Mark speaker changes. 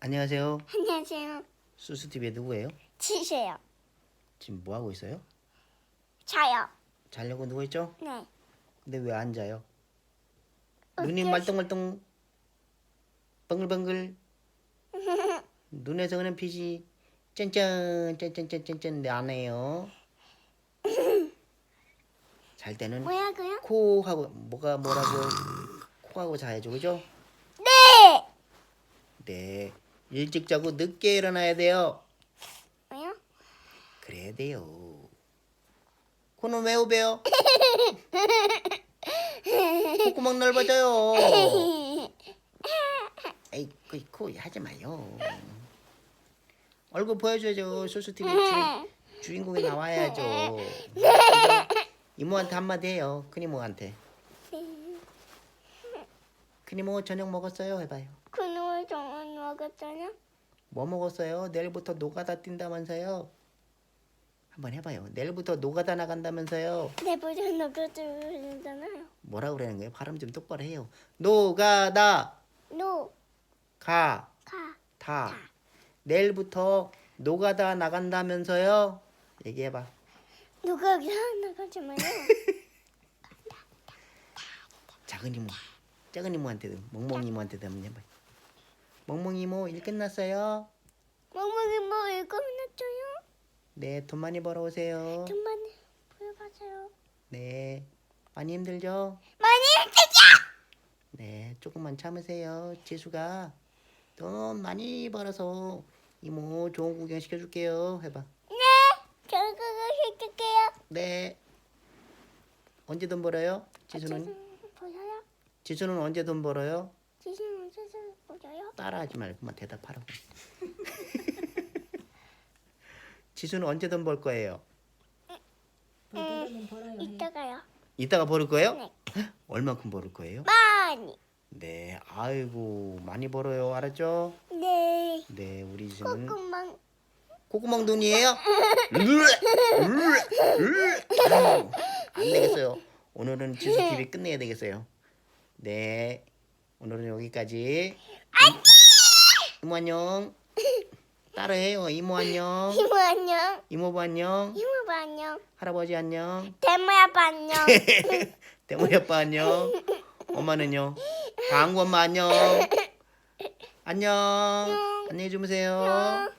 Speaker 1: 안녕하세요.
Speaker 2: 안녕하세요.
Speaker 1: 수수TV의 누구예요?
Speaker 2: 치세요.
Speaker 1: 지금 뭐 하고 있어요?
Speaker 2: 자요.
Speaker 1: 자려고 누워 있죠?
Speaker 2: 네.
Speaker 1: 근데 왜 안 자요? 눈이
Speaker 2: 어쩔
Speaker 1: 말똥말똥 벙글벙글 눈에서 그는 빛이 짠짠 짠짠짠짠짠 나네요. 잘 때는
Speaker 2: 뭐야고요?
Speaker 1: 코 하고 뭐가 뭐라고 코 하고 자야죠, 그죠?
Speaker 2: 네.
Speaker 1: 네. 일찍 자고 늦게 일어나야 돼요.
Speaker 2: 뭐요?
Speaker 1: 그래야 돼요. 코는 왜 오배요? 콧구멍 넓어져요. 에이, 그, 코 하지 마요. 얼굴 보여줘야죠. 소수TV 주, 주인공이 나와야죠. 이모한테 한마디 해요. 큰 이모한테. 큰 이모 저녁 먹었어요? 해봐요.
Speaker 2: 그놈을 정원 먹었잖아.
Speaker 1: 뭐 먹었어요? 내일부터 노가다 뛴다면서요? 한번 해봐요. 내일부터 노가다 나간다면서요?
Speaker 2: 내보다 먹었잖아요.
Speaker 1: 뭐라 그러는 거예요? 발음 좀 똑바로 해요. 노가다
Speaker 2: 노.
Speaker 1: 가
Speaker 2: 가.
Speaker 1: 다. 내일부터 노가다 나간다면서요? 얘기해봐.
Speaker 2: 누가 나가지 마요.
Speaker 1: 작은 이모, 작은 이모한테도 멍멍 이모한테도 한번 해봐. 멍멍 이모 일 끝났어요?
Speaker 2: 멍멍이 뭐 났죠요?
Speaker 1: 네, 돈 많이 벌어오세요.
Speaker 2: 좀만 보여봐세요.
Speaker 1: 네, 많이 힘들죠?
Speaker 2: 많이 힘들죠?
Speaker 1: 네, 조금만 참으세요. 지수가 돈 많이 벌어서 이모 좋은 구경 시켜줄게요. 해봐.
Speaker 2: 네. 그거 해줄게요.
Speaker 1: 네. 언제 돈 벌어요? 지수는
Speaker 2: 지수는 보여요?
Speaker 1: 지수는 언제 돈 벌어요?
Speaker 2: 지수는 지수 보여요?
Speaker 1: 따라하지 말고만 대답하라고. 지수는 언제 돈벌 거예요?
Speaker 3: 해.
Speaker 2: 이따가요.
Speaker 1: 이따가 벌을 거예요?
Speaker 2: 네.
Speaker 1: 얼마큼 벌을 거예요?
Speaker 2: 많이.
Speaker 1: 네, 아이고 많이 벌어요, 알았죠?
Speaker 2: 네.
Speaker 1: 네, 우리 지수는
Speaker 2: 콧구멍.
Speaker 1: 콧구멍 돈이에요? 안 되겠어요. 오늘은 지수 TV 끝내야 되겠어요. 네, 오늘은 여기까지. 이모 안녕. 따라해요. 이모 안녕.
Speaker 2: 이모 안녕.
Speaker 1: 이모부 안녕.
Speaker 2: 이모 안녕.
Speaker 1: 할아버지 안녕.
Speaker 2: 대모 아빠 안녕.
Speaker 1: 대머리 아빠 안녕. 엄마는요. 방구 엄마 안녕. 안녕. 안녕히 주무세요.
Speaker 2: 안녕.